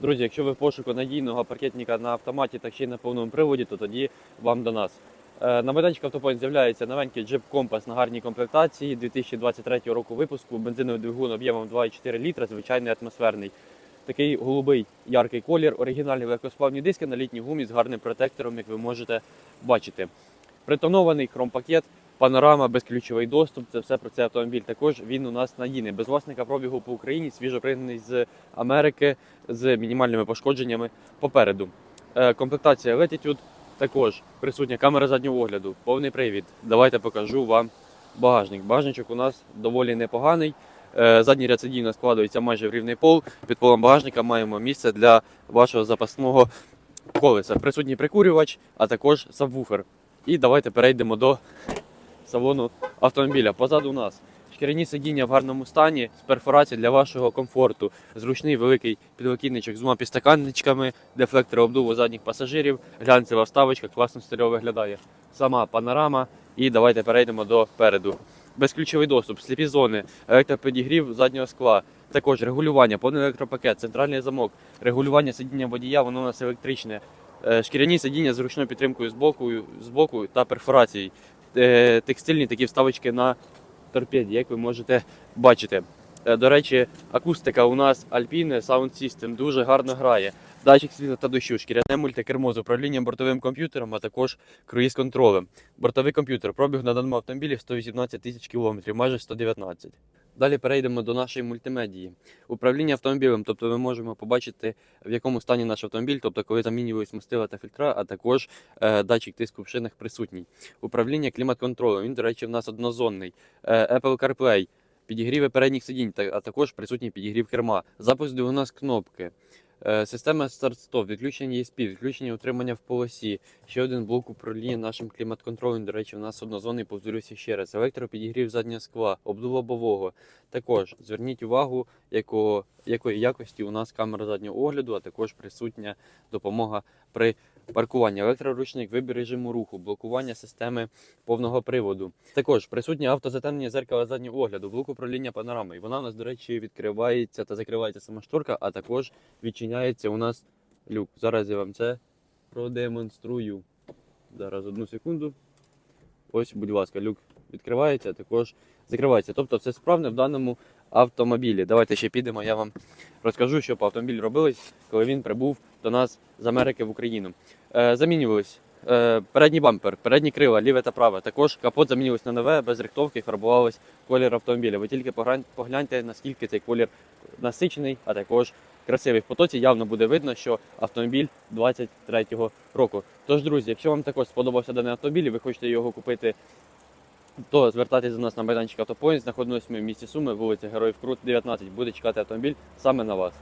Друзі, якщо ви в пошуку надійного паркетника на автоматі та ще й на повному приводі, то тоді вам до нас. Е, На майданчику автопоінт з'являється новенький Jeep Compass на гарній комплектації 2023 року випуску. Бензиновий двигун об'ємом 2,4 літра, звичайний атмосферний. Такий голубий яркий колір, оригінальні легкосплавні диски на літній гумі з гарним протектором, як ви можете бачити. Притонований хромпакет, панорама, безключовий доступ. Це все про цей автомобіль. Також він у нас надійний. Без власника пробігу по Україні, свіжо пригнаний з Америки з мінімальними пошкодженнями попереду. Е, Комплектація Latitude, також присутня камера заднього огляду, повний привід. Давайте покажу вам багажник. Багажничок у нас доволі непоганий. Е, Задній ряд нас складується майже в рівний пол. Під полом багажника маємо місце для вашого запасного колеса. Присутній прикурювач, а також сабвуфер. І давайте перейдемо до салону автомобіля. Позаду нас шкіряні сидіння в гарному стані з перфорацією для вашого комфорту. Зручний великий підлокітничок з двома підстаканничками, дефлектори обдуву задніх пасажирів, глянцева вставочка, класно стерео виглядає. Сама панорама. І давайте перейдемо до переду. Безключовий доступ, сліпі зони, електропідігрів заднього скла. Також регулювання, повний електропакет, центральний замок, регулювання сидіння водія, воно у нас електричне. Е, Шкіряні сидіння з ручною підтримкою з боку, з боку та перфорацією. Е, Текстильні такі вставочки на торпеді, як ви можете бачити. Е, До речі, акустика у нас Alpine Sound System дуже гарно грає. Датчик світла та дощу, шкіряне мультикермо з управлінням бортовим комп'ютером, а також круїз-контролем. Бортовий комп'ютер, пробіг на даному автомобілі 118 тисяч кілометрів, майже 119. Далі перейдемо до нашої мультимедії. Управління автомобілем, тобто ми можемо побачити, в якому стані наш автомобіль, тобто коли замінювались мастила та фільтра, а також е, датчик тиску в шинах присутній. Управління клімат-контролем, він, до речі, в нас однозонний. Е, Apple CarPlay, підігріви передніх сидінь, а також присутній підігрів керма. Запуск двигуна з кнопки. Е, Система старт-стоп, відключення ESP, відключення утримання в полосі. Ще один блок управління нашим клімат-контролем. До речі, у нас однозонний, повторюся ще раз. Електропідігрів заднього скла, обдув бового. Також зверніть увагу, якого, якої якості у нас камера заднього огляду, а також присутня допомога при паркуванні. Електроручник, вибір режиму руху, блокування системи повного приводу. Також присутнє автозатемнення зеркала заднього огляду, блок управління панорамою. Вона у нас, до речі, відкривається та закривається сама шторка, а також відчиняється у нас люк. Зараз я вам це продемонструю. Зараз одну секунду. Ось, будь ласка, люк відкривається, також закривається. Тобто все справне в даному автомобілі. Давайте ще підемо, я вам розкажу, що по автомобілю робилось, коли він прибув до нас з Америки в Україну. Е, замінювались е, передній бампер, передні крила, ліве та праве. Також капот замінювався на нове, без рихтовки, фарбувалось колір автомобіля. Ви тільки погляньте, наскільки цей колір насичений, а також красивий. В потоці явно буде видно, що автомобіль 23-го року. Тож, друзі, якщо вам також сподобався даний автомобіль, і ви хочете його купити, то звертайтеся до нас на майданчик Автопоїзд. Знаходимося ми в місті Суми, вулиця Героїв Крут, 19. Буде чекати автомобіль саме на вас.